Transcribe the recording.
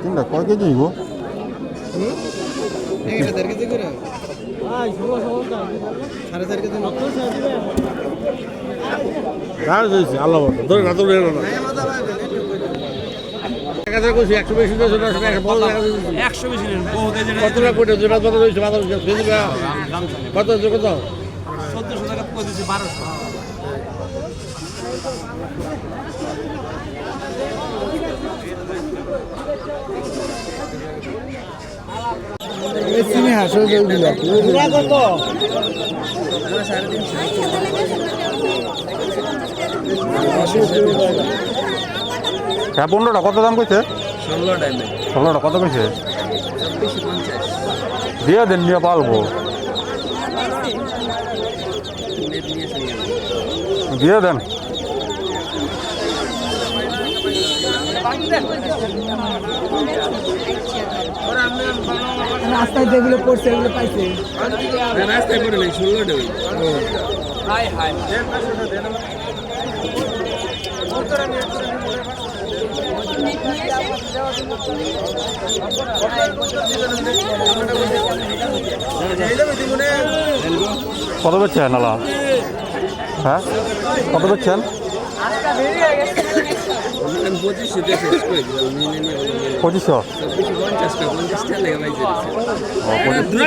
তিনটা কয় কেজি হইব আল্লাহ ধরে না ধরে না এক হাজার কইছি একশো বেশি একশো বেশি নেন বহুত এই টাকা কত চোদ্দশো টাকা দিচ্ছি বারোশো হ্যাঁ পনেরোটা কত দাম কইছে? ষোলো ষোলোটা কত কইছে? দিয়ে দেন নিয়ে পালবো। দিয়ে দেন। রাস্তায় যেগুলো পড়ছে এগুলো পাইছে। রাস্তায় নেই ষোলো কত বেচছেন আলা হ্যাঁ? কত বেচছেন পঁচিশশো। আপনাদের